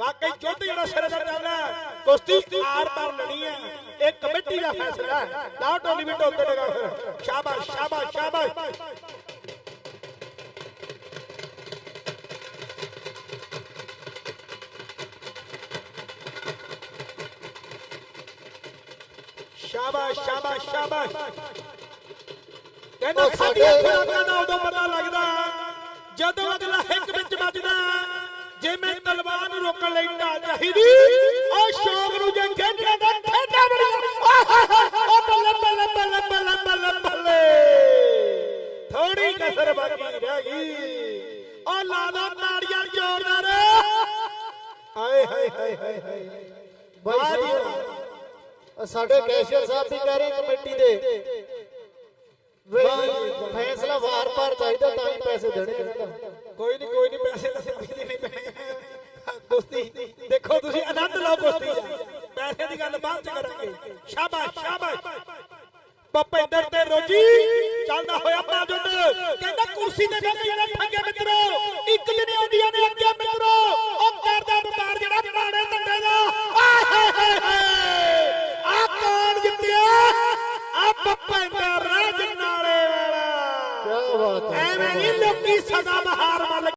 ਵਾਕਈ ਜੁੱਧ ਜਿਹੜਾ ਸਿਰੇ ਦਾ ਚੱਲਦਾ ਹੈ, ਕੁਸ਼ਤੀ ਆਰ ਪਾਰ ਲੜੀ ਹੈ। ਇਹ ਕਮੇਟੀ ਦਾ ਫੈਸਲਾ ਹੈ। ਲਾਓ ਟੋਲੀ ਵੀ ਟੋਕ ਦੇਗਾ ਫਿਰ ਸ਼ਾਬਾਸ਼ ਸ਼ਾਬਾਸ਼ ਸ਼ਾਬਾਸ਼। ਸ਼ਾਬਾਸ਼ ਸ਼ਾਬਾਸ਼ ਸ਼ਾਬਾਸ਼। ਕਹਿੰਦਾ ਸਾਡੀਆਂ ਖੁਰਾਕਾਂ ਦਾ ਉਦੋਂ ਪਤਾ ਲੱਗਦਾ ਜਦੋਂ ਅਗਲਾ ਹਿੱਕ ਵਿੱਚ ਵੱਜਦਾ। ਰੋਕਣ ਲਈ ਢਾਲ ਚਾਹੀਦੀ। ਉਹ ਸ਼ੌਕ ਨੂੰ ਜੇ ਖੇਡਣਾ ਤਾਂ ਖੇਡਾ ਬਣਾ। ਉਹ ਬੱਲੇ ਬੱਲੇ ਬੱਲੇ ਬੱਲੇ ਬੱਲੇ ਬੱਲੇ। ਥੋੜੀ ਕਸਰ ਬਾਕੀ ਰਹਿ ਗਈ। ਉਹ ਲਾ ਲਾ ਤਾੜੀਆਂ ਜ਼ੋਰਦਾਰ। ਹਾਏ ਹਾਏ ਹਾਏ ਹਾਏ ਹਾਏ। ਬਾਈ ਜੀ ਸਾਡੇ ਕੈਸ਼ੀਅਰ ਸਾਹਿਬ ਵੀ ਕਹਿ ਰਹੇ ਕਮੇਟੀ ਦੇ। ਫੈਸਲਾ ਵਾਰ-ਵਾਰ ਚਾਹੀਦਾ ਤਾਂ ਹੀ ਪੈਸੇ ਦੇਣੇ ਕੋਈ ਨਹੀਂ ਕੋਈ ਨਹੀਂ ਪੈਸੇ ਤਾਂ ਸਿੱਧੀ ਦੇਣੇ ਪੈਣੇ। ਕੁਸ਼ਤੀ। ਦੇਖੋ ਤੁਸੀਂ ਆਨੰਦ ਲਓ ਕੁਸ਼ਤੀ ਦਾ। ਪੈਸੇ ਦੀ ਗੱਲ ਬਾਅਦ ਚ ਕਰਾਂਗੇ। ਸ਼ਾਬਾਸ਼ ਸ਼ਾਬਾਸ਼। ਭਪਿੰਦਰ ਤੇ ਰੋਜੀ। ਚੱਲਦਾ ਹੋਇਆ ਬਾਜੁੱਡ ਕਹਿੰਦਾ ਕੁਰਸੀ ਤੇ ਕੇ ਜਿਹੜਾ ਠੱਗੇ ਮਿੱਤਰੋ ਇੱਕ ਜਣੇ ਆਉਂਦੀਆਂ ਨੇ ਅੱਗੇ ਮਿੱਤਰੋ ਉਹ ਕਰਦਾ ਵਪਾਰ ਜਿਹੜਾ ਪਾੜੇ ਧੰਦੇ ਦਾ। ਆ ਕੌਣ ਜਿੱਤਿਆ? ਆ ਭਪਿੰਦਰ ਰਾਜ ਨਾਲੇ ਵਾਲਾ। ਕੀ ਬਾਤ ਹੈ। ਐਵੇਂ ਨਹੀਂ ਲੋਕੀ ਸਦਾ ਬਹਾਰ